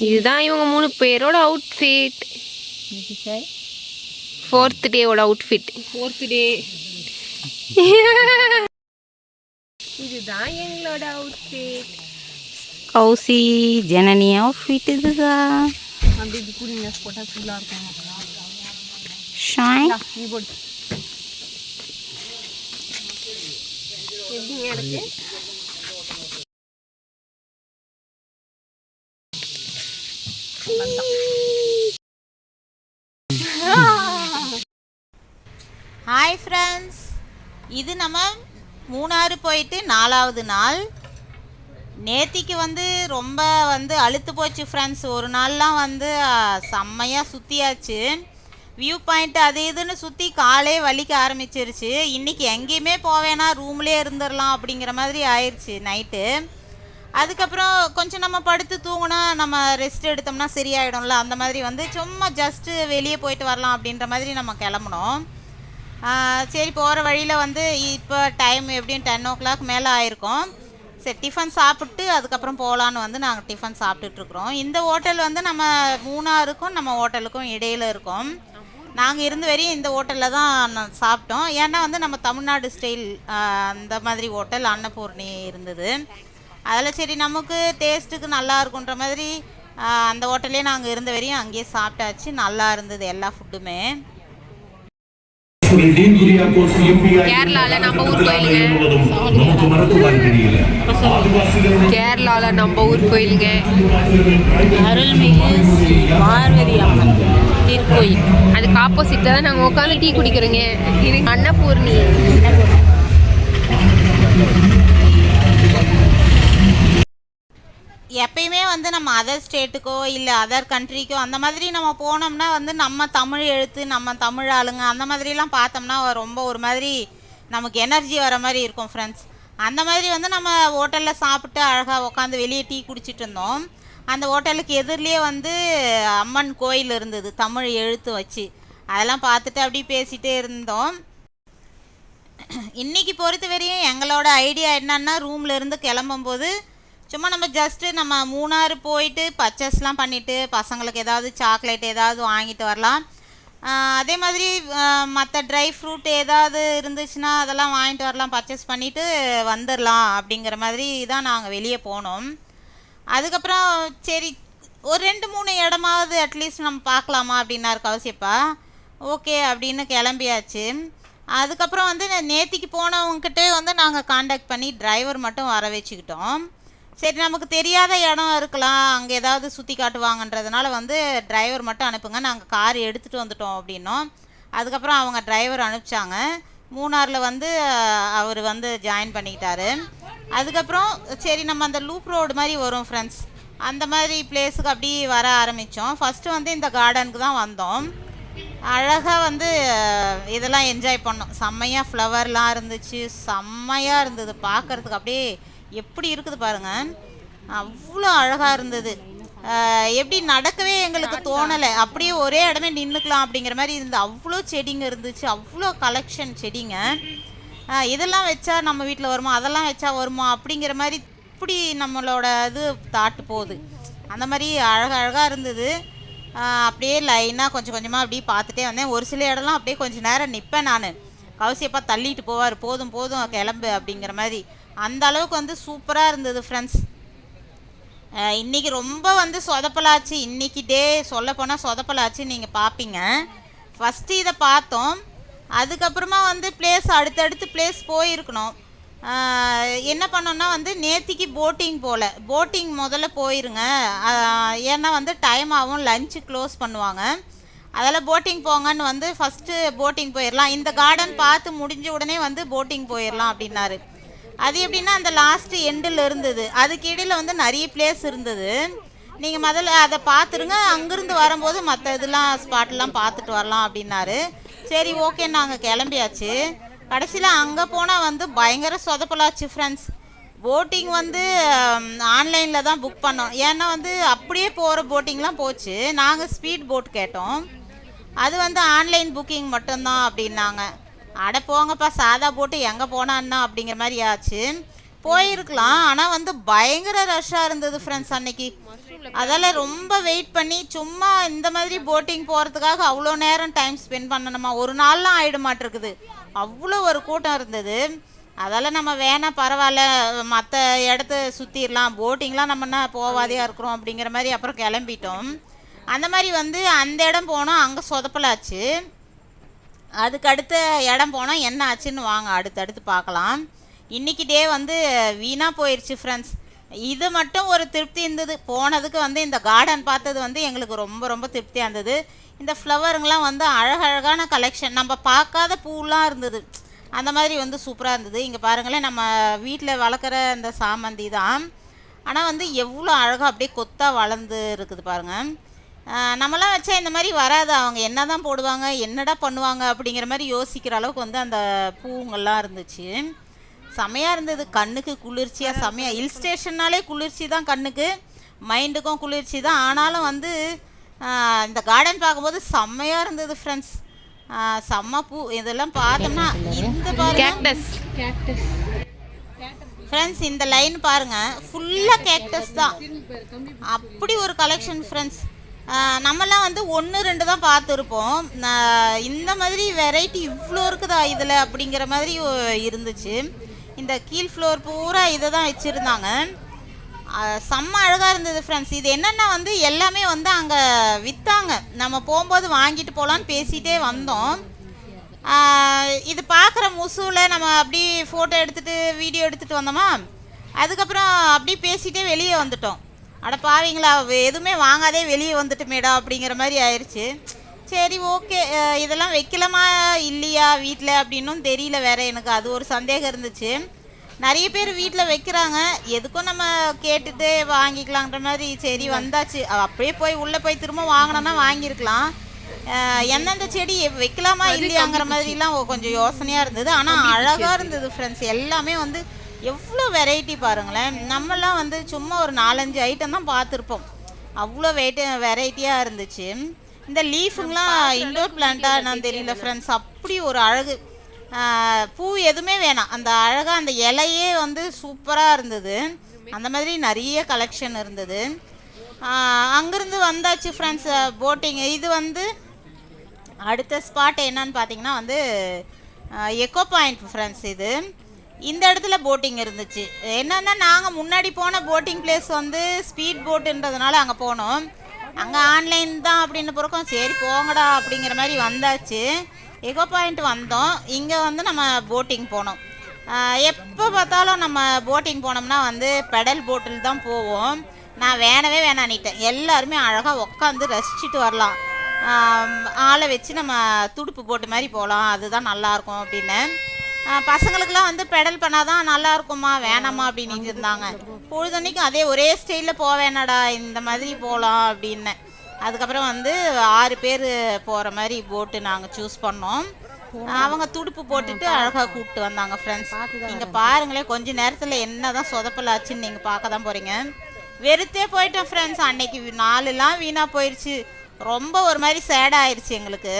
இதுதான் இவங்க மூணு பேரோட அவுட்ஃபிட் ஃபோர்த் டேவோட அவுட்ஃபிட் ஃபோர்த் டே இதுதான் எங்களோட அவுட்ஃபிட் கௌசி ஜனனி அவுட்ஃபிட் இதுதான் அப்படி இது கூலிங் போட்டால் ஃபுல்லாக இருக்கும். ஷாய் நீ போடு. எப்படிங்க இருக்கு ஹாய் ஃப்ரெண்ட்ஸ் இது நம்ம மூணாறு போயிட்டு நாலாவது நாள். நேத்திக்கு வந்து ரொம்ப வந்து அழுத்து போச்சு ஃப்ரெண்ட்ஸ் ஒரு நாள்லாம் வந்து செம்மையாக சுற்றியாச்சு வியூ பாயிண்ட் அது இதுன்னு சுற்றி காலே வலிக்க ஆரம்பிச்சிருச்சு. இன்றைக்கி எங்கேயுமே போவேனா ரூம்லேயே இருந்துடலாம் அப்படிங்கிற மாதிரி ஆயிடுச்சு நைட்டு. அதுக்கப்புறம் கொஞ்சம் நம்ம படுத்து தூங்கினா நம்ம ரெஸ்ட் எடுத்தோம்னா சரியாயிடும்ல. அந்த மாதிரி வந்து சும்மா ஜஸ்ட்டு வெளியே போயிட்டு வரலாம் அப்படின்ற மாதிரி நம்ம கிளம்புனோம். சரி போகிற வழியில் வந்து இப்போ டைம் எப்படியும் டென் ஓ கிளாக் மேலே ஆயிருக்கும். சரி டிஃபன் சாப்பிட்டு அதுக்கப்புறம் போகலான்னு வந்து நாங்கள் டிஃபன் சாப்பிட்டுட்ருக்குறோம் இந்த ஹோட்டல் வந்து நம்ம மூணாருக்கும் நம்ம ஹோட்டலுக்கும் இடையில இருக்கோம். நாங்கள் இருந்த வரையும் இந்த ஹோட்டலில் தான் நான் சாப்பிட்டோம். ஏன்னா வந்து நம்ம தமிழ்நாடு ஸ்டைல் அந்த மாதிரி ஹோட்டல் அன்னபூர்ணி இருந்தது. அதில் சரி நமக்கு டேஸ்ட்டுக்கு நல்லா இருக்குன்ற மாதிரி அந்த ஹோட்டல்லே நாங்கள் இருந்த வரையும் அங்கேயே சாப்பிட்டாச்சு. நல்லா இருந்தது எல்லா ஃபுட்டுமே கேரளால நம்ம ஊர் கோயிலுங்க. கேரளால நம்ம ஊர் கோயிலுங்க. அருள்மிகு பார்வதி அம்மன் திருக்கோயில். அதுக்கு ஆப்போசிட்ல தான் நாங்கள் உட்காந்து டீ குடிக்கிறோங்க. அன்னபூர்ணி. எப்பயுமே வந்து நம்ம அதர் ஸ்டேட்டுக்கோ இல்லை அதர் கண்ட்ரிக்கோ அந்த மாதிரி நம்ம போனோம்னா வந்து நம்ம தமிழ் எழுத்து நம்ம தமிழ் ஆளுங்க அந்த மாதிரிலாம் பார்த்தோம்னா ரொம்ப ஒரு மாதிரி நமக்கு எனர்ஜி வர மாதிரி இருக்கும் ஃப்ரெண்ட்ஸ் அந்த மாதிரி வந்து நம்ம ஹோட்டலில் சாப்பிட்டு அழகாக உட்காந்து வெளியே டீ குடிச்சிட்டு இருந்தோம். அந்த ஹோட்டலுக்கு எதிர்லேயே வந்து அம்மன் கோயில் இருந்தது தமிழ் எழுத்து வச்சு. அதெல்லாம் பார்த்துட்டு அப்படியே பேசிகிட்டே இருந்தோம். இன்னைக்கு பொறுத்த வரையும் எங்களோட ஐடியா என்னன்னா ரூம்லேருந்து கிளம்பும்போது சும்மா நம்ம ஜஸ்ட்டு நம்ம மூணாறு போயிட்டு பர்ச்சேஸ்லாம் பண்ணிவிட்டு பசங்களுக்கு ஏதாவது சாக்லேட் ஏதாவது வாங்கிட்டு வரலாம். அதே மாதிரி மற்ற ட்ரை ஃப்ரூட் ஏதாவது இருந்துச்சுன்னா அதெல்லாம் வாங்கிட்டு வரலாம் பர்ச்சேஸ் பண்ணிவிட்டு வந்துடலாம் அப்படிங்கிற மாதிரி தான் நாங்கள் வெளியே போனோம். அதுக்கப்புறம் சரி ஒரு ரெண்டு மூணு இடமாவது அட்லீஸ்ட் நம்ம பார்க்கலாமா அப்படின்னாரு கௌசியப்பா ஓகே அப்படின்னு கிளம்பியாச்சு. அதுக்கப்புறம் வந்து நே- நேத்திக்கு போனவங்ககிட்டே வந்து நாங்கள் காண்டாக்ட் பண்ணி டிரைவர் மட்டும் வர வச்சுக்கிட்டோம். சரி நமக்கு தெரியாத இடம் இருக்கலாம். அங்கே ஏதாவது சுற்றி காட்டுவாங்கன்றதுனால வந்து டிரைவர் மட்டும் அனுப்புங்க. நாங்கள் கார் எடுத்துகிட்டு வந்துட்டோம் அப்படின்னோம். அதுக்கப்புறம் அவங்க டிரைவர் அனுப்பிச்சாங்க. மூணாரில் வந்து அவர் வந்து ஜாயின் பண்ணிக்கிட்டாரு. அதுக்கப்புறம் சரி நம்ம அந்த லூப் ரோடு மாதிரி வரும் ஃப்ரெண்ட்ஸ் அந்த மாதிரி பிளேஸுக்கு அப்படி வர ஆரம்பித்தோம் ஃபஸ்ட்டு வந்து இந்த கார்டனுக்கு தான் வந்தோம். அழகாக வந்து இதெல்லாம் என்ஜாய் பண்ணோம். செம்மையாக ஃப்ளவர்லாம் இருந்துச்சு. செம்மையாக இருந்தது. பார்க்கறதுக்கு அப்படியே எப்படி இருக்குது பாருங்க. அவ்வளோ அழகாக இருந்தது. எப்படி நடக்கவே எங்களுக்கு தோணலை. அப்படியே ஒரே இடமே நின்றுக்கலாம் அப்படிங்கிற மாதிரி இருந்து அவ்வளோ செடிங்க இருந்துச்சு. அவ்வளோ கலெக்ஷன் செடிங்க. இதெல்லாம் வச்சா நம்ம வீட்டில் வருமா? அதெல்லாம் வச்சா வருமா? அப்படிங்கிற மாதிரி இப்படி நம்மளோட இது தாட்டு போகுது. அந்த மாதிரி அழகழகாக இருந்தது. அப்படியே லைனாக கொஞ்சம் கொஞ்சமாக அப்படியே பார்த்துட்டே வந்தேன். ஒரு சில இடம்லாம் அப்படியே கொஞ்சம் நேரம் நிற்பேன் நான். கௌசியப்பா தள்ளிட்டு போவார். போதும் போதும் கிளம்பு அப்படிங்கிற மாதிரி. அந்த அளவுக்கு வந்து சூப்பராக இருந்தது ஃப்ரெண்ட்ஸ் இன்னைக்கு ரொம்ப வந்து சொதப்பலாச்சு. இன்றைக்கி டே சொல்லப்போனால் சொதப்பலாச்சு நீங்கள் பார்ப்பீங்க ஃபஸ்ட்டு இதை பார்த்தோம். அதுக்கப்புறமா வந்து பிளேஸ் அடுத்தடுத்து பிளேஸ் போயிருக்கணும். என்ன பண்ணோன்னா வந்து நேத்திக்கு போட்டிங் போகல போட்டிங் முதல்ல போயிருங்க. ஏன்னா வந்து டைம் ஆகும் லஞ்சு க்ளோஸ் பண்ணுவாங்க. அதில் போட்டிங் போங்கன்னு வந்து ஃபஸ்ட்டு போட்டிங் போயிடலாம் இந்த கார்டன் பார்த்து முடிஞ்ச உடனே வந்து போட்டிங் போயிடலாம் அப்படின்னாரு. அது எப்படின்னா அந்த லாஸ்ட் எண்டில் இருந்தது. அதுக்கு இடையில வந்து நிறைய பிளேஸ் இருந்தது. நீங்கள் முதல்ல அதை பார்த்துருங்க. அங்கேருந்து வரும்போது மற்ற இதெல்லாம் ஸ்பாட்லாம் பார்த்துட்டு வரலாம் அப்படின்னாரு. சரி ஓகே நாங்கள் கிளம்பியாச்சு. கடைசியில் அங்கே போனால் வந்து பயங்கர சொதப்பலாச்சு ஃப்ரெண்ட்ஸ் போட்டிங் வந்து ஆன்லைனில் தான் புக் பண்ணோம். ஏன்னா வந்து அப்படியே போகிற போட்டிங்லாம் போச்சு. நாங்கள் ஸ்பீட் போட் கேட்டோம். அது வந்து ஆன்லைன் புக்கிங் மட்டும்தான் அப்படின்னாங்க. அட போங்கப்பா சாதா போட்டு எங்கே போனான்னா அப்படிங்கிற மாதிரி ஆச்சு. போயிருக்கலாம் ஆனால் வந்து பயங்கர ரஷ்ஷாக இருந்தது ஃப்ரெண்ட்ஸ் அன்னைக்கு. அதால் ரொம்ப வெயிட் பண்ணி சும்மா இந்த மாதிரி போட்டிங் போகிறதுக்காக அவ்வளோ நேரம் டைம் ஸ்பெண்ட் பண்ணணுமா? ஒரு நாள்லாம் ஆகிட மாட்டிருக்குது. அவ்வளோ ஒரு கூட்டம் இருந்தது. அதால் நம்ம வேணாம் பரவாயில்ல மற்ற இடத்த சுற்றிடலாம் போட்டிங்லாம் நம்ம என்ன போவாதையாக இருக்கிறோம் அப்படிங்கிற மாதிரி அப்புறம் கிளம்பிட்டோம். அந்த மாதிரி வந்து அந்த இடம் போனோம் அங்கே சொதப்பலாச்சு. அதுக்கு அடுத்த இடம் போனால் என்ன ஆச்சுன்னு வாங்க அடுத்தடுத்து பார்க்கலாம். இன்றைக்கி டே வந்து வீணாக போயிடுச்சு ஃப்ரெண்ட்ஸ் இது மட்டும் ஒரு திருப்தி இருந்தது. போனதுக்கு வந்து இந்த கார்டன் பார்த்தது வந்து எங்களுக்கு ரொம்ப ரொம்ப திருப்தியாக இருந்தது. இந்த ஃப்ளவருங்கெலாம் வந்து அழகழகான கலெக்ஷன் நம்ம பார்க்காத பூலாம் இருந்தது. அந்த மாதிரி வந்து சூப்பராக இருந்தது. இங்கே பாருங்களேன் நம்ம வீட்டில் வளர்க்குற இந்த சாமந்தி தான். ஆனால் வந்து எவ்வளோ அழகாக அப்படியே கொத்தாக வளர்ந்து இருக்குது பாருங்கள் ஆஹ் நம்மலாம் வச்சா இந்த மாதிரி வராது. அவங்க என்ன தான் போடுவாங்க என்னடா பண்ணுவாங்க அப்படிங்கிற மாதிரி யோசிக்கிற அளவுக்கு வந்து அந்த பூங்கெல்லாம் இருந்துச்சு. செமையாக இருந்தது. கண்ணுக்கு குளிர்ச்சியாக செமையாக ஹில் ஸ்டேஷன்னாலே குளிர்ச்சி தான் கண்ணுக்கு. மைண்டுக்கும் குளிர்ச்சி தான். ஆனாலும் வந்து இந்த கார்டன் பார்க்கும்போது செம்மையாக இருந்தது ஃப்ரெண்ட்ஸ் செம்ம பூ. இதெல்லாம் பார்த்தோம்னா இந்த பாருங்க. ஃப்ரெண்ட்ஸ் இந்த லைன் பாருங்க. ஃபுல்லாக கேக்டஸ் தான். அப்படி ஒரு கலெக்ஷன் ஃப்ரெண்ட்ஸ் நம்மலாம் வந்து ஒன்று ரெண்டு தான் பார்த்துருப்போம். நான் இந்த மாதிரி வெரைட்டி இவ்வளோ இருக்குதா இதில் அப்படிங்கிற மாதிரி இருந்துச்சு. இந்த கீழ் ஃப்ளோர் பூரா இதை தான் வச்சுருந்தாங்க. செம்ம அழகாக இருந்தது ஃப்ரெண்ட்ஸ் இது என்னென்னா வந்து எல்லாமே வந்து அங்கே விற்றாங்க நம்ம போகும்போது வாங்கிட்டு போகலான்னு பேசிகிட்டே வந்தோம். இது பார்க்குற முசுவில் நம்ம அப்படி ஃபோட்டோ எடுத்துகிட்டு வீடியோ எடுத்துகிட்டு வந்தோமா? அதுக்கப்புறம் அப்படியே பேசிகிட்டே வெளியே வந்துட்டோம். அட பாவீங்களா எதுவுமே வாங்காதே வெளியே வந்துட்டுமேடா அப்படிங்கிற மாதிரி ஆயிடுச்சு சரி ஓகே. இதெல்லாம் வைக்கலாமா இல்லையா வீட்டில் அப்படின்னும் தெரியல வேற எனக்கு. அது ஒரு சந்தேகம் இருந்துச்சு. நிறைய பேர் வீட்டில் வைக்கிறாங்க. எதுக்கும் நம்ம கேட்டுட்டு வாங்கிக்கலாங்கிற மாதிரி சரி வந்தாச்சு. அப்படியே போய் உள்ளே போய் திரும்ப வாங்கினோன்னா வாங்கியிருக்கலாம். எந்தெந்த செடி வைக்கலாமா இல்லையாங்கிற மாதிரிலாம் கொஞ்சம் யோசனையாக இருந்தது. ஆனால் அழகாக இருந்தது ஃப்ரெண்ட்ஸ் எல்லாமே வந்து எவ்வளோ வெரைட்டி பாருங்களேன். நம்மலாம் வந்து சும்மா ஒரு நாலஞ்சு ஐட்டம் தான் பார்த்துருப்போம். அவ்வளோ வெயிட் வெரைட்டியாக இருந்துச்சு. இந்த லீஃபுங்கெலாம் இண்டோர் பிளான்ட்டாக என்னன்னு தெரியல ஃப்ரெண்ட்ஸ் அப்படி ஒரு அழகு. பூ எதுவுமே வேணாம். அந்த அழகாக அந்த இலையே வந்து சூப்பராக இருந்தது. அந்த மாதிரி நிறைய கலெக்ஷன் இருந்தது. அங்கேருந்து வந்தாச்சு ஃப்ரெண்ட்ஸ் போட்டிங் இது வந்து அடுத்த ஸ்பாட் என்னன்னு பார்த்தீங்கன்னா வந்து எக்கோ பாயிண்ட் ஃப்ரெண்ட்ஸ் இது. இந்த இடத்துல போட்டிங் இருந்துச்சு. என்னன்னா நாங்கள் முன்னாடி போன போட்டிங் பிளேஸ் வந்து ஸ்பீட் போட்டுன்றதுனால அங்கே போனோம். அங்கே ஆன்லைன் தான் அப்படின்னு பிறக்கும். சரி போங்கடா அப்படிங்கிற மாதிரி வந்தாச்சு. எகோ பாயிண்ட் வந்தோம். இங்கே வந்து நம்ம போட்டிங் போனோம். எப்போ பார்த்தாலும் நம்ம போட்டிங் போனோம்னா வந்து பெடல் போட்டில் தான் போவோம். நான் வேணவே வேணான்னிட்டேன் எல்லாருமே அழகாக உட்காந்து ரசிச்சுட்டு வரலாம். ஆளை வச்சு நம்ம துடுப்பு போட்டு மாதிரி போகலாம். அதுதான் நல்லாயிருக்கும் அப்படின்னு. ஆ, பசங்களுக்கெல்லாம் வந்து பெடல் பண்ணாதான் நல்லா இருக்குமா வேணாமா அப்படின்னு இருந்தாங்க. பொழுதன்னைக்கும் அதே ஒரே ஸ்டைலில் போக வேணாடா இந்த மாதிரி போகலாம் அப்படின்னேன் அதுக்கப்புறம் வந்து ஆறு பேர் போகிற மாதிரி போட்டு நாங்கள் சூஸ் பண்ணோம். அவங்க துடுப்பு போட்டுட்டு அழகாக கூப்பிட்டு வந்தாங்க ஃப்ரெண்ட்ஸ் நீங்கள் பாருங்களேன் கொஞ்ச நேரத்தில் என்ன தான் சொதப்பலாச்சுன்னு நீங்கள் பார்க்க தான் போகிறீங்க வெறுத்தே போயிட்டோம் ஃப்ரெண்ட்ஸ் அன்னைக்கு நாலுலாம் வீணாக போயிடுச்சு ரொம்ப ஒரு மாதிரி சேட் ஆயிடுச்சு எங்களுக்கு.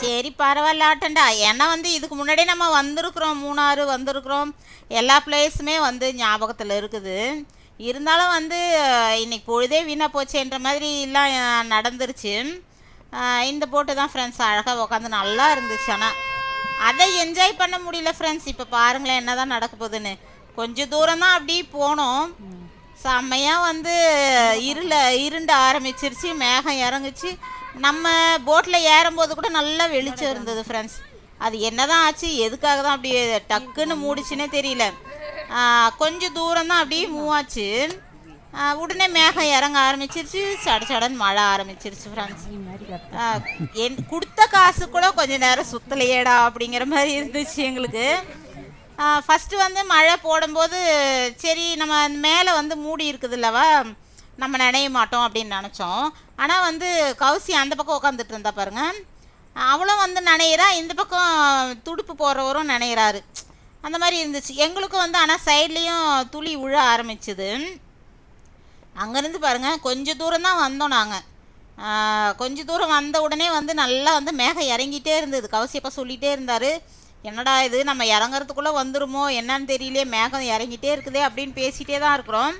சரி பரவாயில்ல ஆட்டண்டா ஏன்னா வந்து இதுக்கு முன்னாடியே நம்ம வந்திருக்கிறோம் மூணாறு வந்திருக்கிறோம். எல்லா பிளேஸுமே வந்து ஞாபகத்தில் இருக்குது. இருந்தாலும் வந்து இன்னைக்கு பொழுதே வீணாக போச்சேன்ற மாதிரி எல்லாம் நடந்துருச்சு. இந்த போட்டு தான் ஃப்ரெண்ட்ஸ் அழகாக உட்காந்து நல்லா இருந்துச்சு. ஆனால் அதை என்ஜாய் பண்ண முடியல ஃப்ரெண்ட்ஸ் இப்போ பாருங்களேன் என்ன தான் நடக்க போகுதுன்னு. கொஞ்சம் தூரம் தான் அப்படி போனோம். செம்மையாக வந்து இருள இருண்ட ஆரம்பிச்சிருச்சு. மேகம் இறங்குச்சு. நம்ம போட்டில் ஏறும்போது கூட நல்லா வெளிச்சம் இருந்தது ஃப்ரெண்ட்ஸ் அது என்னதான் ஆச்சு எதுக்காக தான் அப்படியே டக்குன்னு மூடிச்சுன்னே தெரியல. கொஞ்சம் தூரம் தான் அப்படியே மூவ் ஆச்சு. உடனே மேகம் இறங்க ஆரம்பிச்சிருச்சு. சட சடன்னு மழை ஆரம்பிச்சிருச்சு ஃப்ரெண்ட்ஸ் என் கொடுத்த காசு கூட கொஞ்ச நேரம் சுத்தலையேடா அப்படிங்கிற மாதிரி இருந்துச்சு எங்களுக்கு. ஃபஸ்ட்டு வந்து மழை போடும்போது சரி நம்ம மேலே வந்து மூடி இருக்குது இல்லவா நம்ம நினைய மாட்டோம் அப்படின்னு நினச்சோம். ஆனால் வந்து கவுசி அந்த பக்கம் உட்காந்துட்டு இருந்தா பாருங்க. அவளும் வந்து நினைகிறா இந்த பக்கம் துடுப்பு போடுறவரும் நினைகிறாரு அந்த மாதிரி இருந்துச்சு. எங்களுக்கும் வந்து ஆனால் சைட்லேயும் துளி உழ ஆரம்பிச்சுது. அங்கேருந்து பாருங்கள் கொஞ்சம் தூரம் தான் வந்தோம் நாங்கள் கொஞ்ச தூரம் வந்த உடனே வந்து நல்லா வந்து மேகம் இறங்கிட்டே இருந்தது. கவசியப்பா சொல்லிகிட்டே இருந்தார். என்னடா இது? நம்ம இறங்குறதுக்குள்ளே வந்துருமோ? என்னன்னு தெரியலையே மேகம் இறங்கிட்டே இருக்குதே அப்படின்னு பேசிகிட்டே தான் இருக்கிறோம்.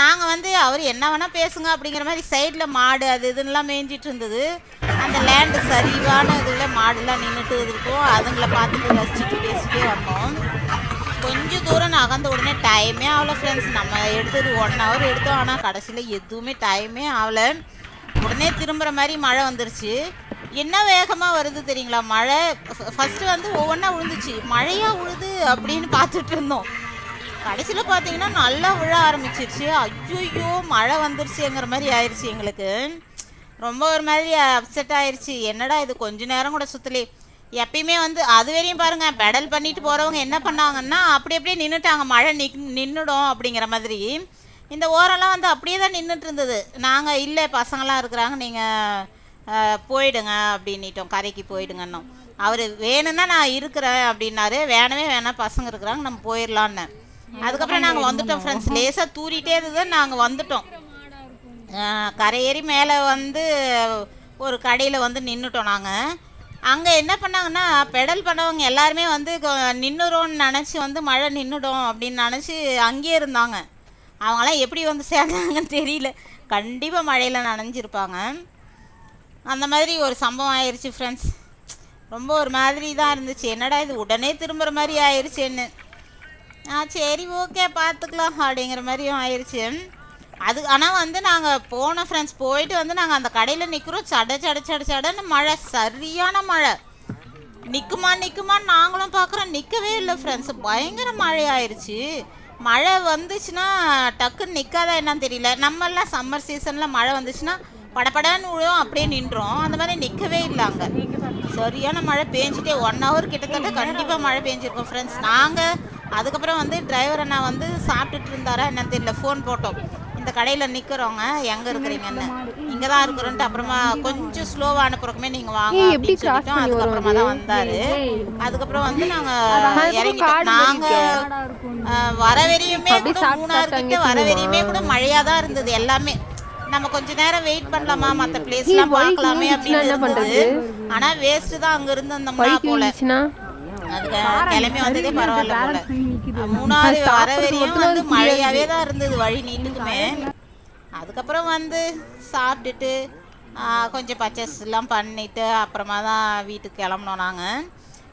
நாங்கள் வந்து அவர் என்ன வேணால் பேசுங்க அப்படிங்கிற மாதிரி சைடில் மாடு அது இதுன்னெலாம் மேய்ஞ்சிட்டு இருந்தது. அந்த லேண்டு சரிவான இதில் மாடுலாம் நின்றுட்டு இருக்கும் அதுங்களை பார்த்துட்டு ரசிச்சுட்டு பேசிட்டே வந்தோம். கொஞ்சம் தூரம் நகர்ந்த உடனே டைமே ஆகல ஃப்ரெண்ட்ஸ் நம்ம எடுத்தது ஒன் ஹவர் எடுத்தோம். ஆனால் கடைசியில் எதுவுமே டைமே ஆகல. உடனே திரும்புகிற மாதிரி மழை வந்துருச்சு. என்ன வேகமாக வருது தெரியுங்களா? மழை ஃபஸ்ட்டு வந்து ஒவ்வொன்றா விழுந்துச்சு மழையாக விழுது அப்படின்னு பார்த்துட்டு இருந்தோம். கடைசியில் பார்த்தீங்கன்னா நல்லா விழ ஆரம்பிச்சிருச்சு. ஐயோ மழை வந்துருச்சுங்கிற மாதிரி ஆயிடுச்சு எங்களுக்கு. ரொம்ப ஒரு மாதிரி அப்செட் ஆயிடுச்சு என்னடா இது கொஞ்ச நேரம் கூட சுற்றலே எப்பயுமே வந்து அது வரையும் பாருங்க பெடல் பண்ணிட்டு போகிறவங்க என்ன பண்ணாங்கன்னா அப்படி அப்படியே நின்றுட்டாங்க மழை நிக் நின்றுடும் அப்படிங்கிற மாதிரி. இந்த ஓரெல்லாம் வந்து அப்படியே தான் நின்றுட்டு இருந்தது. நாங்கள் இல்லை பசங்களாம் இருக்கிறாங்க. நீங்கள் போயிடுங்க அப்படின்னிட்டோம். கரைக்கு போயிடுங்கன்னோம். அவர் வேணும்னா நான் இருக்கிறேன் அப்படின்னாரு. வேணவே வேணாம். பசங்க இருக்கிறாங்க. நம்ம போயிடலான்னு அதுக்கப்புறம் நாங்கள் வந்துட்டோம் ஃப்ரெண்ட்ஸ் லேசாக தூரிட்டே இருந்தது நாங்கள் வந்துட்டோம். கரையேறி மேலே வந்து ஒரு கடையில் வந்து நின்றுட்டோம் நாங்கள் அங்கே என்ன பண்ணாங்கன்னா பெடல் பண்ணவங்க எல்லாருமே வந்து நின்றுறோன்னு நினச்சி வந்து மழை நின்றுடும் அப்படின்னு நினச்சி அங்கேயே இருந்தாங்க. அவங்களாம் எப்படி வந்து சேர்ந்தாங்கன்னு தெரியல. கண்டிப்பாக மழையில் நனைஞ்சிருப்பாங்க. அந்த மாதிரி ஒரு சம்பவம் ஆயிடுச்சு ஃப்ரெண்ட்ஸ் ரொம்ப ஒரு மாதிரி தான் இருந்துச்சு. என்னடா இது உடனே திரும்புகிற மாதிரி ஆயிடுச்சுன்னு ஆ சரி ஓகே பார்த்துக்கலாம் அப்படிங்கிற மாதிரியும் ஆயிடுச்சு அது ஆனால் வந்து நாங்கள் போன ஃப்ரெண்ட்ஸ் போயிட்டு வந்து நாங்கள் அந்த கடையில் நிற்கிறோம் சட சட சட சடன்னு மழை சரியான மழை. நிற்குமா நிற்குமான்னு நாங்களும் பார்க்குறோம் நிற்கவே இல்லை ஃப்ரெண்ட்ஸ் பயங்கர மழை ஆயிடுச்சு மழை வந்துச்சுன்னா டக்குன்னு நிற்காதா என்னன்னு தெரியல. நம்மெல்லாம் சம்மர் சீசனில் மழை வந்துச்சுன்னா படபடன்னு விழும் அப்படியே நின்றோம். அந்த மாதிரி நிற்கவே இல்லை அங்கே. சரியான மழை பேஞ்சிட்டே ஒன் ஹவர் கிட்டத்தட்ட கண்டிப்பாக மழை பேஞ்சிருக்கோம் ஃப்ரெண்ட்ஸ் நாங்கள் அதுக்கப்புறம் வந்து டிரைவர் அண்ணா வந்து சாப்பிட்டுட்டு இருந்தாரா என்னன்னு தெரியல ஃபோன் போட்டோம். இந்த கடையில் நிற்கிறவங்க எங்கே இருக்கிறீங்கன்னு. இங்கே தான் இருக்கிறோன்ட்டு அப்புறமா கொஞ்சம் ஸ்லோவாக அனுப்புறக்குமே நீங்கள் வாங்க அப்படின்னு சொல்லிட்டோம். அதுக்கப்புறமா தான்? வந்தார். அதுக்கப்புறம் வந்து நாங்கள் இறங்கிட்டோம். காடு நாங்கள் வர வரையுமே அப்படியே கூட சாப்பிட்டு மூணாறு சாப்பிட்டு கிட்ட அங்கே வர வரையுமே கூட. மழையாக தான் இருந்தது எல்லாமே. நம்ம கொஞ்ச நேரம் வெயிட் பண்ணலாமா? மற்ற பிளேஸ்லாம் பார்க்கலாமே அப்படின்னு இருந்தது? ஆனால் வேஸ்ட்டு தான் அங்கே இருந்து பைக் போல. அதுக்கு கிளம்பி வந்ததே பரவாயில்ல போல. மூணாறு வர வரையும் வந்து மழையாவே தான் இருந்தது வழி நீட்டுக்குமே அதுக்கப்புறம் வந்து சாப்பிட்டுட்டு கொஞ்சம் பர்ச்சேஸ்லாம் பண்ணிட்டு அப்புறமா தான் வீட்டுக்கு கிளம்புனோம் நாங்கள்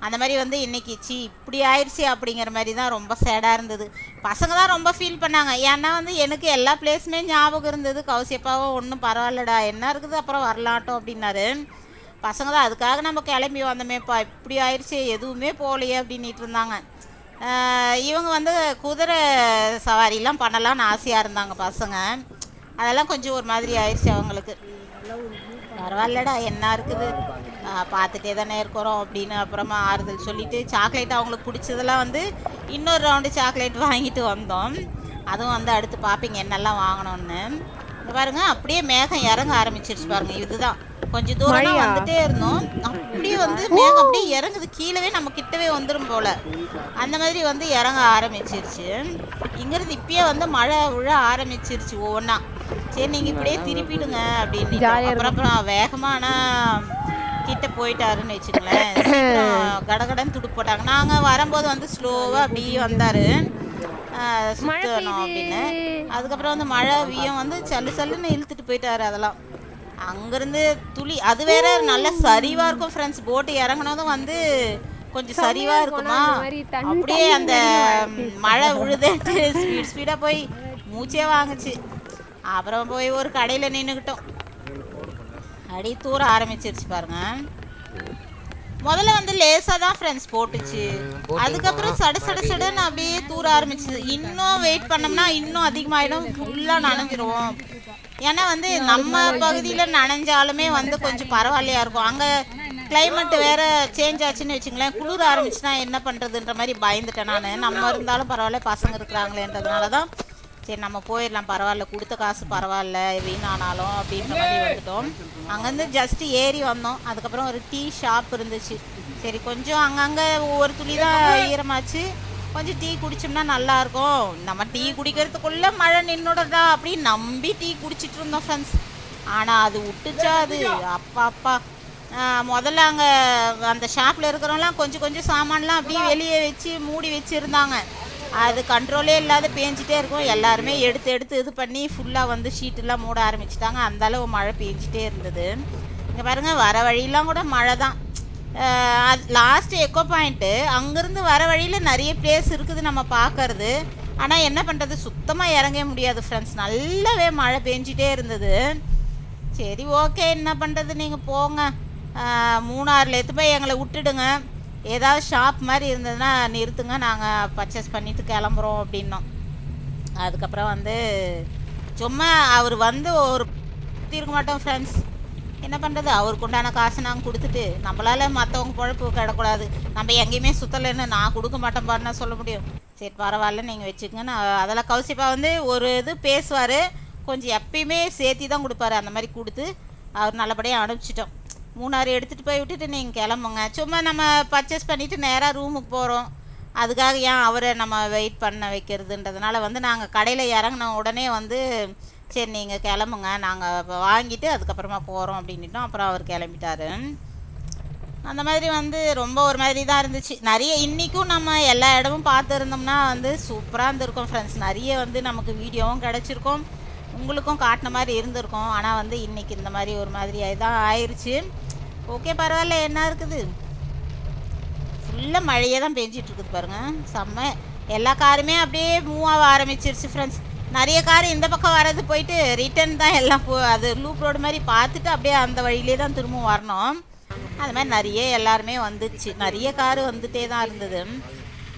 அந்த மாதிரி வந்து இன்னைக்கு சி இப்படி ஆயிடுச்சு அப்படிங்கிற மாதிரி தான் ரொம்ப சேடாக இருந்தது. பசங்க தான் ரொம்ப ஃபீல் பண்ணாங்க. ஏன்னா வந்து எனக்கு எல்லா பிளேஸுமே ஞாபகம் இருந்தது. கௌசியப்பாவும் ஒன்றும் பரவாயில்லடா என்ன இருக்குது அப்புறம் வரலாட்டும் அப்படின்னாரு. பசங்க தான் அதுக்காக நம்ம கிளம்பி வந்தோமேப்பா இப்படி ஆயிடுச்சு. எதுவுமே போகலையே அப்படின்ட்டு இருந்தாங்க. இவங்க வந்து குதிரை சவாரிலாம் பண்ணலாம்னு ஆசையாக இருந்தாங்க பசங்க. அதெல்லாம் கொஞ்சம் ஒரு மாதிரி ஆயிடுச்சு அவங்களுக்கு. பரவாயில்லடா என்ன இருக்குது? பார்த்துட்டே தானே இருக்கிறோம் அப்படின்னு அப்புறமா ஆறுதல் சொல்லிட்டு சாக்லேட் அவங்களுக்கு பிடிச்சதெல்லாம் வந்து இன்னொரு ரவுண்டு சாக்லேட் வாங்கிட்டு வந்தோம். அதுவும் வந்து அடுத்து பார்ப்பீங்க என்னெல்லாம் வாங்கணும்னு. பாருங்க அப்படியே மேகம் இறங்க ஆரம்பிச்சிருச்சு பாருங்க இதுதான். கொஞ்சம் தூரம்? வந்துட்டே இருந்தோம். அப்படியே வந்து மேகம் அப்படியே இறங்குது. கீழவே நம்ம கிட்டவே வந்துடும் போல. அந்த மாதிரி வந்து இறங்க ஆரம்பிச்சிருச்சு. இங்கிருந்து இப்பயே வந்து மழை விழ ஆரம்பிச்சிருச்சு ஒவ்வொன்றா சரி நீங்கள் இப்படியே திருப்பிடுங்க அப்படின்னு. அப்புறம் அப்புறம் வேகமான கிட்ட போயிட்டாருன்னு சீக்கிரம் கடகடன்னு துடுப்பு போட்டாங்க. நாங்கள் வரும்போது வந்து ஸ்லோவாக அப்படியே வந்தார். சுற்றணும் அப்படின்னு. அதுக்கப்புறம் வந்து மழை வீயம் வந்து சல்லு சல்லுன்னு இழுத்துட்டு போயிட்டாரு அதெல்லாம். அங்கேருந்து துளி அது வேற நல்ல சரிவாக இருக்கும் ஃப்ரெண்ட்ஸ் போட்டு இறங்குனதும் வந்து கொஞ்சம் சரிவாக இருக்குமா? அப்படியே அந்த மழை விழுதுன்ட்டு ஸ்பீட் ஸ்பீடாக போய் மூச்சே வாங்குச்சு. அப்புறம் போய் ஒரு கடையில் நின்றுக்கிட்டோம் அடி தூர ஆரம்பிச்சிருச்சு பாருங்க. முதல்ல வந்து லேசாக தான் ஃப்ரெண்ட்ஸ் போட்டுச்சு. அதுக்கப்புறம் சட சட சடன்னு அப்படியே தூர ஆரம்பிச்சுது. இன்னும் வெயிட் பண்ணோம்னா இன்னும் அதிகமாயிடும். ஃபுல்லாக நனைஞ்சிருவோம் ஏன்னா வந்து நம்ம பகுதியில் நனைஞ்சாலுமே வந்து கொஞ்சம் பரவாயில்லையா இருக்கும். அங்கே climate வேற சேஞ்ச் ஆச்சுன்னு வச்சுங்களேன். குளிர ஆரம்பிச்சுன்னா என்ன பண்ணுறதுன்ற மாதிரி பயந்துட்டேன் நான். நம்ம இருந்தாலும் பரவாயில்ல பசங்க இருக்கிறாங்களேன்றதுனால தான் சரி நம்ம போயிடலாம் பரவாயில்ல கொடுத்த காசு பரவாயில்ல வீணானாலும் அப்படின்ற மாதிரி வந்துட்டோம். அங்கேருந்து ஜஸ்ட் ஏறி வந்தோம். அதுக்கப்புறம் ஒரு டீ ஷாப் இருந்துச்சு. சரி கொஞ்சம் அங்கங்கே ஒவ்வொரு துளி தான் ஈரமாச்சு. கொஞ்சம் டீ குடிச்சோம்னா நல்லா இருக்கும் நம்ம டீ குடிக்கிறதுக்குள்ள மழை நின்னுடுறதா அப்படின்னு நம்பி டீ குடிச்சிட்டு இருந்தோம் ஃப்ரெண்ட்ஸ் ஆனால் அது விட்டுச்சா அது? அப்பா அப்பா. முதல்ல அங்கே அந்த ஷாப்பில் இருக்கிறவங்களாம் கொஞ்சம் கொஞ்சம் சாமான்லாம் அப்படியே வெளியே வச்சு மூடி வச்சுருந்தாங்க. அது கண்ட்ரோலே இல்லாத பேஞ்சிட்டே இருக்கும். எல்லாருமே எடுத்து எடுத்து இது பண்ணி ஃபுல்லாக வந்து ஷீட்டெல்லாம் மூட ஆரம்பிச்சிட்டாங்க. அந்த அளவு மழை பேஞ்சிட்டே இருந்தது. இங்கே பாருங்கள் வர வழியெல்லாம் கூட மழை தான். அது லாஸ்ட் எக்கோ பாயிண்ட்டு அங்கேருந்து வர வழியில் நிறைய பிளேஸ் இருக்குது நம்ம பார்க்கறது. ஆனால் என்ன பண்ணுறது சுத்தமாக இறங்க முடியாது ஃப்ரெண்ட்ஸ் நல்லாவே மழை பெஞ்சிட்டே இருந்தது. சரி ஓகே என்ன பண்ணுறது நீங்கள் போங்க. மூணாறில் எடுத்து போய் எங்களை விட்டுடுங்க. ஏதாவது ஷாப் மாதிரி இருந்ததுன்னா நிறுத்துங்க நாங்கள் பர்ச்சேஸ் பண்ணிவிட்டு கிளம்புறோம் அப்படின்னோம். அதுக்கப்புறம் வந்து சும்மா அவர் வந்து ஒரு இருக்க மாட்டோம் ஃப்ரெண்ட்ஸ் என்ன பண்ணுறது அவருக்கு உண்டான காசு நாங்கள் கொடுத்துட்டு நம்மளால் மற்றவங்க பொழப்பு கிடக்கூடாது நம்ம எங்கேயுமே சுற்றலைன்னு நான் கொடுக்க மாட்டேன் பாருன்னா சொல்ல முடியும். சரி பரவாயில்ல நீங்கள் வச்சுக்கங்க. நான் அதெல்லாம் கௌசிப்பா வந்து ஒரு இது பேசுவார். கொஞ்சம் எப்பயுமே சேர்த்தி தான் கொடுப்பாரு. அந்த மாதிரி கொடுத்து அவர் நல்லபடியாக அனுப்பிச்சிட்டோம். மூணாறு எடுத்துகிட்டு போய் விட்டுட்டு நீங்கள் கிளம்புங்க. சும்மா நம்ம பர்ச்சேஸ் பண்ணிவிட்டு நேராக ரூமுக்கு போகிறோம் அதுக்காக ஏன் அவரை நம்ம வெயிட் பண்ண வைக்கிறதுன்றதுனால வந்து நாங்கள் கடையில் இறங்கின உடனே வந்து சரி நீங்கள் கிளம்புங்க. நாங்கள் வாங்கிட்டு அதுக்கப்புறமா போகிறோம் அப்படின்னுட்டோம். அப்புறம் அவர் கிளம்பிட்டாரு. அந்த மாதிரி வந்து ரொம்ப ஒரு மாதிரி தான் இருந்துச்சு. நிறைய இன்றைக்கும் நம்ம எல்லா இடமும் பார்த்துருந்தோம்னா வந்து சூப்பராக இருந்திருக்கும் ஃப்ரெண்ட்ஸ் நிறைய வந்து நமக்கு வீடியோவும் கிடச்சிருக்கும். உங்களுக்கும் காட்டின மாதிரி இருந்திருக்கும். ஆனால் வந்து இன்றைக்கி இந்த மாதிரி ஒரு மாதிரி தான் ஆயிடுச்சு ஓகே பரவாயில்ல என்ன இருக்குது? ஃபுல்லாக மழையே தான் பெஞ்சிட்டு இருக்குது பாருங்கள் செம்ம. எல்லா காருமே அப்படியே மூவ் ஆக ஆரம்பிச்சிருச்சு ஃப்ரெண்ட்ஸ் நிறைய கார் இந்த பக்கம் வர்றது போயிட்டு ரிட்டர்ன் தான் எல்லாம் போ அது லூப் ரோடு மாதிரி பார்த்துட்டு அப்படியே அந்த வழியிலே தான் திரும்பவும் வரணும். அது மாதிரி நிறைய எல்லாருமே வந்துச்சு. நிறைய கார் வந்துட்டே தான் இருந்தது.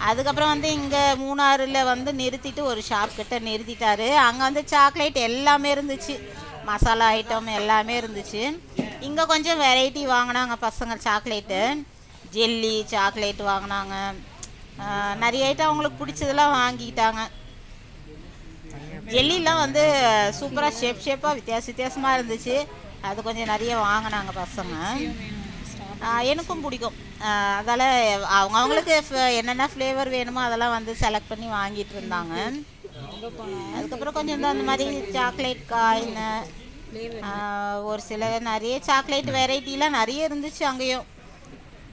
அதுக்கப்புறம் வந்து இங்கே மூணாறில் வந்து நிறுத்திட்டு ஒரு ஷாப் கிட்ட நிறுத்திட்டாரு. அங்கே வந்து சாக்லேட் எல்லாமே இருந்துச்சு. மசாலா ஐட்டம் எல்லாமே இருந்துச்சு. இங்கே கொஞ்சம் வெரைட்டி வாங்கினாங்க பசங்க சாக்லேட்டு ஜெல்லி சாக்லேட் வாங்கினாங்க. நிறைய ஐட்டம் அவங்களுக்கு பிடிச்சதெல்லாம் வாங்கிக்கிட்டாங்க ஜெல்லிலாம் வந்து சூப்பராக ஷேப் ஷேப்பாக வித்தியாச வித்தியாசமாக இருந்துச்சு. அது கொஞ்சம் நிறைய வாங்கினாங்க பசங்க. எனக்கும் பிடிக்கும். அதால் அவங்க அவங்களுக்கு என்னென்ன ஃப்ளேவர் வேணுமோ அதெல்லாம் வந்து செலக்ட் பண்ணி வாங்கிட்டு இருந்தாங்க. அதுக்கப்புறம் கொஞ்சம் இந்த அந்த மாதிரி சாக்லேட் காயின் ஒரு சில நிறைய சாக்லேட் வெரைட்டிலாம் நிறைய இருந்துச்சு அங்கேயும்.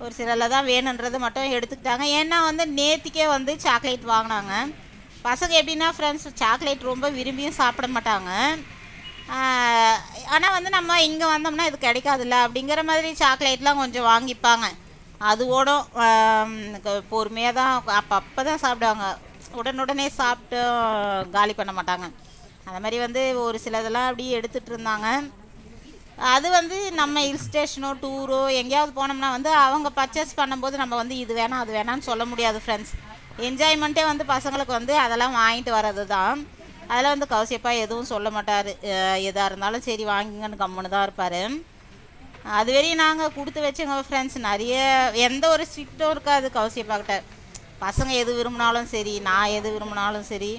ஒரு சிலரில் தான் வேணுன்றது மட்டும் எடுத்துக்கிட்டாங்க. ஏன்னா வந்து நேத்திக்கே வந்து சாக்லேட் வாங்கினாங்க. பசங்க எப்படின்னா ஃப்ரெண்ட்ஸ் சாக்லேட் ரொம்ப விரும்பியும் சாப்பிட மாட்டாங்க. ஆனால் வந்து நம்ம இங்கே வந்தோம்னா இது கிடைக்காதுல்ல அப்படிங்கிற மாதிரி சாக்லேட்லாம் கொஞ்சம் வாங்கிப்பாங்க. அதுவோட பொறுமையாக தான் அப்போ அப்போ தான் சாப்பிடுவாங்க. உடனுடனே சாப்பிட்டு காலி பண்ண மாட்டாங்க. அந்த மாதிரி வந்து ஒரு சிலதெல்லாம் அப்படியே எடுத்துகிட்டு இருந்தாங்க. அது வந்து நம்ம ஹில் ஸ்டேஷனோ டூரோ எங்கேயாவது போனோம்னா வந்து அவங்க பர்ச்சேஸ் பண்ணும்போது நம்ம வந்து இது வேணாம் அது வேணாம்னு சொல்ல முடியாது ஃப்ரெண்ட்ஸ் என்ஜாய்மெண்ட்டே வந்து பசங்களுக்கு வந்து அதெல்லாம் வாங்கிட்டு வர்றது தான் அதில் வந்து கௌசியப்பா எதுவும் சொல்ல மாட்டார். எதாக இருந்தாலும் சரி வாங்கிங்கன்னு கம்முன்னு தான் இருப்பார். அது வரையும் நாங்கள் கொடுத்து வச்சுங்க ஃப்ரெண்ட்ஸ் நிறைய எந்த ஒரு ஸ்ட்ரிக்டும் இருக்காது கௌசியப்பாக்கிட்ட பசங்க எது விரும்பினாலும் சரி நான் எது விரும்பினாலும் சரி.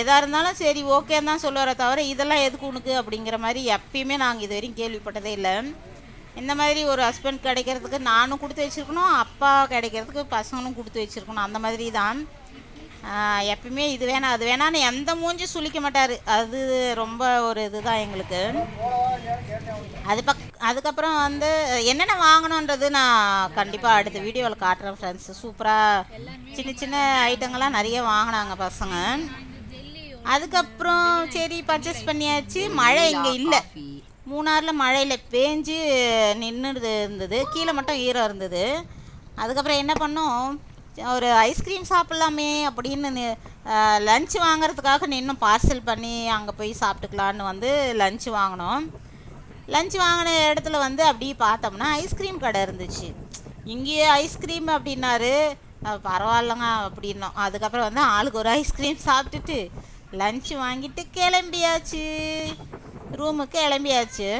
எதாக இருந்தாலும் சரி ஓகேன்னு தான் சொல்லுவாரே தவிர இதெல்லாம் எதுக்கு உனக்கு? அப்படிங்கிற மாதிரி எப்பயுமே நாங்கள் இது வரையும் கேள்விப்பட்டதே இல்லை. இந்த மாதிரி ஒரு ஹஸ்பண்ட் கிடைக்கிறதுக்கு நானும் கொடுத்து வச்சுருக்கணும் அப்பா கிடைக்கிறதுக்கு பசங்களும் கொடுத்து வச்சுருக்கணும் அந்த மாதிரி தான். எப்பயுமே இது வேணாம் அது வேணான்னு எந்த மூஞ்சி சுளிக்க மாட்டார். அது ரொம்ப ஒரு இதுதான் எங்களுக்கு. அது பக் அதுக்கப்புறம் வந்து என்னென்ன வாங்கணுன்றது நான் கண்டிப்பாக அடுத்த வீடியோவில் காட்டுறேன் ஃப்ரெண்ட்ஸ் சூப்பராக சின்ன சின்ன ஐட்டங்கள்லாம் நிறைய வாங்கினாங்க பசங்க. அதுக்கப்புறம் சரி பர்ச்சேஸ் பண்ணியாச்சு. மழை இங்கே இல்லை. மூணாறில் மழையில் பேஞ்சு நின்றுது இருந்தது. கீழே மட்டும் ஈரம் இருந்தது. அதுக்கப்புறம் என்ன பண்ணோம்? ஒரு ஐஸ்கிரீம் சாப்பிட்லாமே அப்படின்னு லஞ்ச் வாங்குறதுக்காக நின்று பார்சல் பண்ணி அங்கே போய் சாப்பிட்டுக்கலான்னு வந்து லஞ்ச் வாங்கினோம். லஞ்ச் வாங்கின இடத்துல வந்து அப்படியே பார்த்தோம்னா ஐஸ்கிரீம் கடை இருந்துச்சு. இங்கேயே ஐஸ்கிரீம் அப்படின்னாரு. பரவாயில்லங்க அப்படின்னோம். அதுக்கப்புறம் வந்து ஆளுக்கு ஒரு ஐஸ்கிரீம் சாப்பிட்டுட்டு லஞ்ச் வாங்கிட்டு கிளம்பியாச்சு. ரூமுக்கு கிளம்பியாச்சு.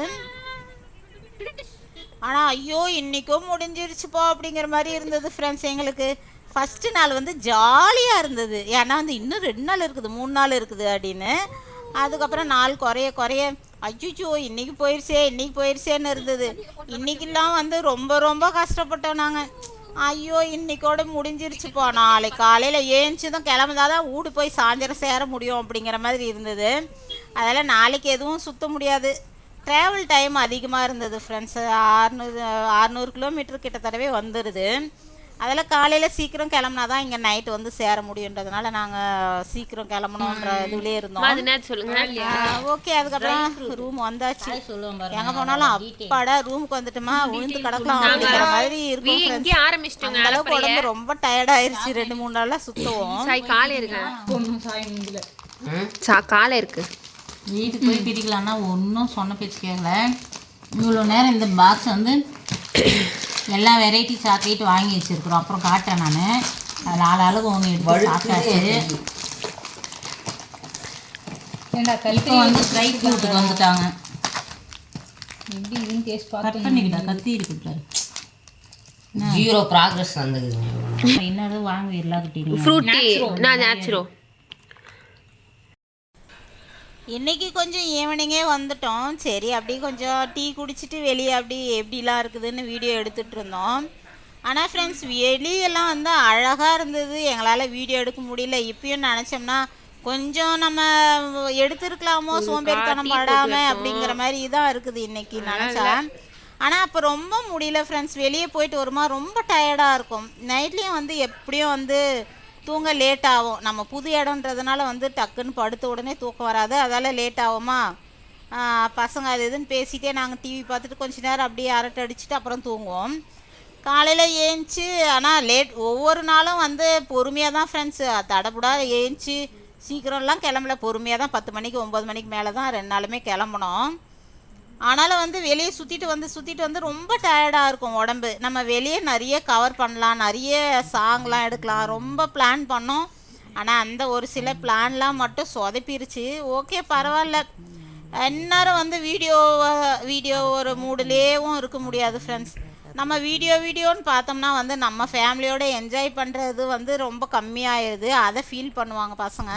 ஆனால் ஐயோ இன்றைக்கும் முடிஞ்சிருச்சுப்பா அப்படிங்கிற மாதிரி இருந்தது ஃப்ரெண்ட்ஸ் எங்களுக்கு. ஃபஸ்ட்டு நாள் வந்து ஜாலியாக இருந்தது. ஏன்னா வந்து இன்னும் ரெண்டு நாள் இருக்குது மூணு நாள் இருக்குது அப்படின்னு. அதுக்கப்புறம் நாள் குறைய குறைய அய்யோ இன்றைக்கி போயிடுச்சே இன்றைக்கி போயிடுச்சேன்னு இருந்தது. இன்றைக்கெல்லாம் வந்து ரொம்ப ரொம்ப கஷ்டப்பட்டோம் நாங்கள் ஐயோ இன்னைக்கோட முடிஞ்சிருச்சுப்போ. நாளைக்கு காலையில் ஏஞ்சி தான் கிளம்புதாதான் வீடு போய் சாயந்தரம் சேர முடியும் அப்படிங்கிற மாதிரி இருந்தது. அதனால் நாளைக்கு எதுவும் சுத்த முடியாது. ட்ராவல் டைம் அதிகமாக இருந்தது ஃப்ரெண்ட்ஸு ஆறுநூறு ஆறுநூறு கிலோமீட்டர் கிட்டத்தட்டவே வந்துடுது அதில் காலையில் சீக்கிரம் கிளம்புனா தான் இங்கே நைட்டு வந்து சேர முடியுன்றதுனால நாங்கள் சீக்கிரம் கிளம்பணுன்ற இதுலேயே இருந்தோம். ஓகே அதுக்கப்புறம் ரூம் வந்தாச்சு. சொல்லுவோம் எங்க போனாலும் அப்பாடா ரூமுக்கு வந்துட்டுமா? உளுந்து கிடக்கலாம் அப்படிங்கிற மாதிரி இருக்கும் அளவுக்கு உடம்பு ரொம்ப டயர்ட் ஆயிருச்சு. ரெண்டு மூணு நாளா சுத்துவோம். சாய் காலை இருக்கு. காலை இருக்கு. வீட்டுக்கு போய் பிரிக்கலாம்னா ஒன்றும் சொன்ன பேச்சு கேட்கல இவ்வளோ நேரம் இந்த பாக்ஸ் வந்து எல்லா வெரைட்டி சாக்லேட் வாங்கி வச்சிருக்கிறோம். அப்புறம் காட்டேன் நான். அதில் ஆள் அளவு ஒன்று எடுத்து சாப்பிட்டாச்சு. இப்போ வந்து ஃப்ரை ஃப்ரூட்டுக்கு வந்துட்டாங்க. எப்படி இதுன்னு டேஸ்ட் கட் பண்ணிக்கிட்டா கத்தி இருக்குது பாரு. ஜீரோ ப்ராக்ரஸ் வந்தது என்னது வாங்கி எல்லாக்கிட்டீங்க ஃப்ரூட்டி நான் நேச்சுரோ இன்னைக்கு கொஞ்சம் ஈவினிங்கே வந்துட்டோம். சரி அப்படியே கொஞ்சம் டீ குடிச்சிட்டு வெளியே அப்படி எப்படிலாம் இருக்குதுன்னு வீடியோ எடுத்துட்டு இருந்தோம். ஆனால் ஃப்ரெண்ட்ஸ் வெளியெல்லாம் வந்து அழகாக இருந்தது. எங்களால் வீடியோ எடுக்க முடியல. இப்பயும் நினச்சோம்னா கொஞ்சம் நம்ம எடுத்திருக்கலாமோ சோம்பேறித்தனம் படாமல் அப்படிங்கிற மாதிரி தான் இருக்குது இன்னைக்கு நினச்சா. ஆனால் அப்போ ரொம்ப முடியல ஃப்ரெண்ட்ஸ் வெளியே போயிட்டு வருமா ரொம்ப டயர்டாக இருக்கும். நைட்லேயும் வந்து எப்படியும் வந்து தூங்க லேட் ஆகும். நம்ம புது இடம்ன்றதுனால வந்து டக்குன்னு படுத்த உடனே தூக்கம் வராது. அதால் லேட் ஆகுமா? பசங்க அது இதுன்னு பேசிகிட்டே நாங்கள் டிவி பார்த்துட்டு கொஞ்ச நேரம் அப்படியே அரட்டை அடிச்சுட்டு அப்புறம் தூங்குவோம். காலையில் ஏஞ்சி ஆனால் லேட் ஒவ்வொரு நாளும் வந்து பொறுமையாக தான் ஃப்ரெண்ட்ஸு தடபுடா ஏஞ்சி சீக்கிரம்லாம் கிளம்பல. பொறுமையாக தான் பத்து மணிக்கு ஒம்பது மணிக்கு மேலே தான் ரெண்டு நாளுமே கிளம்புனோம். ஆனாலும் வந்து வெளியே சுற்றிட்டு வந்து சுற்றிட்டு வந்து ரொம்ப டயர்டாக இருக்கும் உடம்பு. நம்ம வெளியே நிறைய கவர் பண்ணலாம் நிறைய சாங்லாம் எடுக்கலாம். ரொம்ப பிளான் பண்ணோம். ஆனால் அந்த ஒரு சில பிளான்லாம் மட்டும் சொதப்பிருச்சு. ஓகே பரவாயில்ல. எந்நேரம் வந்து வீடியோ வீடியோ ஒரு மூடுலேயும் இருக்க முடியாது ஃப்ரெண்ட்ஸ் நம்ம வீடியோ வீடியோன்னு பார்த்தோம்னா வந்து நம்ம ஃபேமிலியோட என்ஜாய் பண்ணுறது வந்து ரொம்ப கம்மியாயிடுது அதை ஃபீல் பண்ணுவாங்க பசங்க.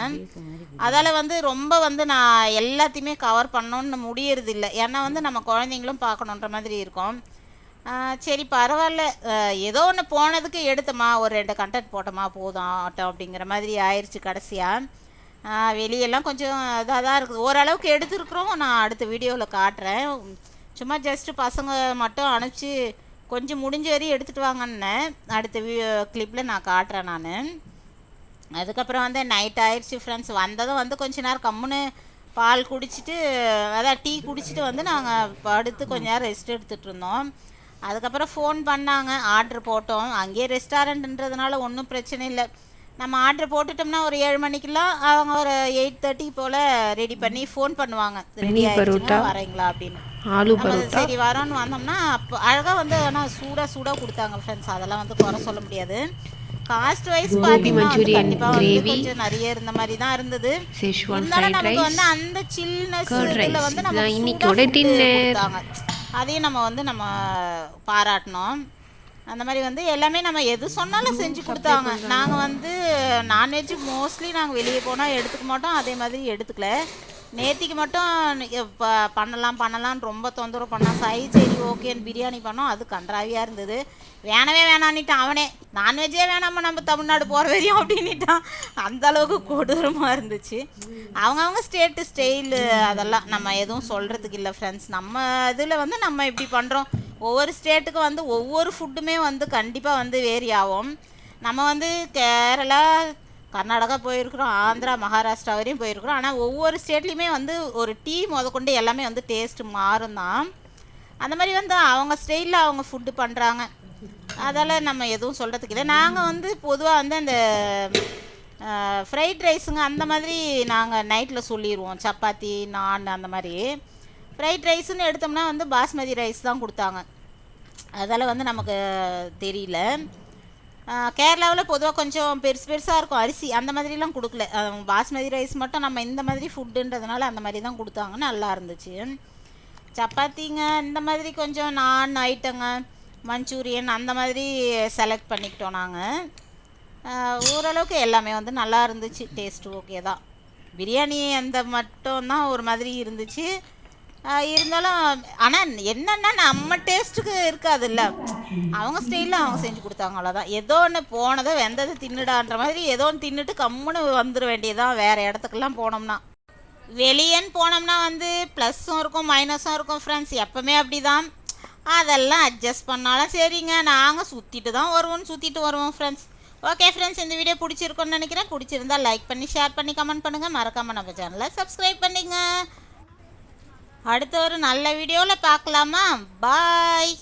அதால் வந்து ரொம்ப வந்து நான் எல்லாத்தையுமே கவர் பண்ணணும்னு முடியறது இல்லை ஏன்னா வந்து நம்ம குழந்தைங்களும் பார்க்கணுன்ற மாதிரி இருக்கும். சரி பரவாயில்ல. ஏதோ ஒன்று போனதுக்கு எடுத்தோமா ஒரு ரெண்டு கண்டென்ட் போட்டோமா போதும் ஆட்டம் அப்படிங்கிற மாதிரி ஆயிடுச்சு கடைசியாக வெளியெல்லாம் கொஞ்சம் இதாக தான் இருக்குது. ஓரளவுக்கு எடுத்துருக்குறோம். நான் அடுத்த வீடியோவில் காட்டுறேன். சும்மா ஜஸ்ட்டு பசங்க மட்டும் அனுப்பிச்சி கொஞ்சம் முடிஞ்ச வரையும் எடுத்துகிட்டு வாங்கன்னேன் அடுத்த வீ கிளிப்பில் நான் காட்டுறேன் நான். அதுக்கப்புறம் வந்து நைட் ஆயிடுச்சு ஃப்ரெண்ட்ஸ் வந்ததும் வந்து கொஞ்ச நேரம் கம்முன்னு பால் குடிச்சிட்டு அதான் டீ குடிச்சிட்டு வந்து நாங்கள் படுத்து கொஞ்ச நேரம் ரெஸ்ட் எடுத்துகிட்டு இருந்தோம். அதுக்கப்புறம் ஃபோன் பண்ணாங்க ஆர்டர் போட்டோம். அங்கேயே ரெஸ்டாரண்ட்ன்றதுனால ஒன்றும் பிரச்சனை இல்லை. நம்ம ஆர்டர் போட்டுட்டோம்னா ஒரு ஏழு மணிக்கெல்லாம் அவங்க ஒரு எயிட் தேர்ட்டி போல் ரெடி பண்ணி ஃபோன் பண்ணுவாங்க. ரெடி ஆகிடுச்சுன்னா வரீங்களா அப்படின்னு. ஆலு நம்ம சரி வரோன்னு வந்தோம்னா அப்போ அழகாக வந்து ஆனால் சூடாக சூடாக கொடுத்தாங்க ஃப்ரெண்ட்ஸ் அதெல்லாம் வந்து குறை சொல்ல முடியாது. காஸ்ட் வைஸ் பார்த்தீங்கன்னா கண்டிப்பாக வந்து. கொஞ்சம் நிறைய இருந்த மாதிரி தான் இருந்தது. இருந்தாலும் நமக்கு வந்து அந்த சில்னஸ் இதில். வந்து நம்ம. கொடுத்தாங்க. அதையும் நம்ம வந்து நம்ம பாராட்டணும். அந்த மாதிரி வந்து எல்லாமே நம்ம எது சொன்னாலும் செஞ்சு கொடுத்தாங்க. நாங்கள் வந்து நான்வெஜ் மோஸ்ட்லி நாங்கள் வெளியே போனால் எடுத்துக்க மாட்டோம். அதே மாதிரி எடுத்துக்கல. நேத்திக்கு மட்டும் பண்ணலாம் பண்ணலாம்னு ரொம்ப தொந்தரவு பண்ணான் சாய் சரி ஓகேன்னு பிரியாணி பண்ணோம். அது கன்றாவியாக இருந்தது. வேணவே வேணான்னுட்டான் அவனே. நான்வெஜ்ஜே வேணாமா நம்ம தமிழ்நாடு போகிற வரையும் அப்படின்னுட்டான். அந்த அளவுக்கு கொடூரமாக இருந்துச்சு. அவங்கவுங்க ஸ்டேட்டு ஸ்டைலு அதெல்லாம் நம்ம எதுவும் சொல்கிறதுக்கு இல்லை ஃப்ரெண்ட்ஸ் நம்ம இதில் வந்து நம்ம இப்படி பண்ணுறோம் ஒவ்வொரு ஸ்டேட்டுக்கும் வந்து ஒவ்வொரு ஃபுட்டுமே வந்து கண்டிப்பாக வந்து வேரி ஆகும் நம்ம வந்து கேரளா கர்நாடகா போயிருக்கிறோம் ஆந்திரா மகாராஷ்டிரா வரையும் போயிருக்கிறோம். ஆனால் ஒவ்வொரு ஸ்டேட்லேயுமே வந்து ஒரு டீ முதற்கொண்டு எல்லாமே வந்து டேஸ்ட் மாறும் தான் அந்த மாதிரி வந்து அவங்க ஸ்டைலில் அவங்க ஃபுட்டு பண்ணுறாங்க அதால் நம்ம எதுவும் சொல்கிறதுக்கு இல்லை. நாங்கள் வந்து பொதுவாக வந்து அந்த ஃப்ரைட் ரைஸுங்க அந்த மாதிரி நாங்கள் நைட்டில் சொல்லிடுவோம் சப்பாத்தி நான் அந்த மாதிரி. ஃப்ரைட் ரைஸ்னு எடுத்தோம்னா வந்து பாஸ்மதி ரைஸ் தான் கொடுத்தாங்க. அதால் வந்து நமக்கு தெரியல. கேரளாவில் பொதுவாக கொஞ்சம் பெருசு பெருசாக இருக்கும். அரிசி அந்த மாதிரிலாம் கொடுக்கல. பாஸ்மதி ரைஸ் மட்டும் நம்ம இந்த மாதிரி ஃபுட்டுன்றதுனால அந்த மாதிரி தான் கொடுத்தாங்க. நல்லா இருந்துச்சு. சப்பாத்திங்க இந்த மாதிரி கொஞ்சம் நான் ஐட்டங்க மஞ்சூரியன் அந்த மாதிரி செலக்ட் பண்ணிக்கிட்டோம் நாங்கள் ஓரளவுக்கு எல்லாமே வந்து நல்லா இருந்துச்சு. டேஸ்ட்டு ஓகே தான். பிரியாணி அந்த மட்டும் தான் ஒரு மாதிரி இருந்துச்சு. இருந்தாலும் ஆனால் என்னன்னா நம்ம டேஸ்ட்டுக்கு இருக்காதுல்ல. அவங்க ஸ்டைலில் அவங்க செஞ்சு கொடுத்தாங்க அவ்வளோதான் ஏதோ ஒன்று போனதை வெந்ததை தின்னுடான்ற மாதிரி ஏதோ ஒன்று தின்னுட்டு கம்முன்னு வந்துட வேண்டியதான் வேறு இடத்துக்கெல்லாம் போனோம்னா. வெளியேன்னு போனோம்னா வந்து ப்ளஸ்ஸும் இருக்கும் மைனஸும் இருக்கும் ஃப்ரெண்ட்ஸ் எப்போவுமே அப்படி தான் அதெல்லாம் அட்ஜஸ்ட் பண்ணாலும் சரிங்க. நாங்கள் சுற்றிட்டு தான் வருவோம் சுற்றிட்டு வருவோம் ஃப்ரெண்ட்ஸ் ஓகே ஃப்ரெண்ட்ஸ் இந்த வீடியோ பிடிச்சிருக்குன்னு நினைக்கிறேன். பிடிச்சிருந்தா லைக் பண்ணி ஷேர் பண்ணி கமெண்ட் பண்ணுங்கள் மறக்காமல் நம்ம சேனலை சப்ஸ்கிரைப் பண்ணிங்க. அடுத்த ஒரு நல்ல வீடியோவில் பார்க்கலாமா பாய்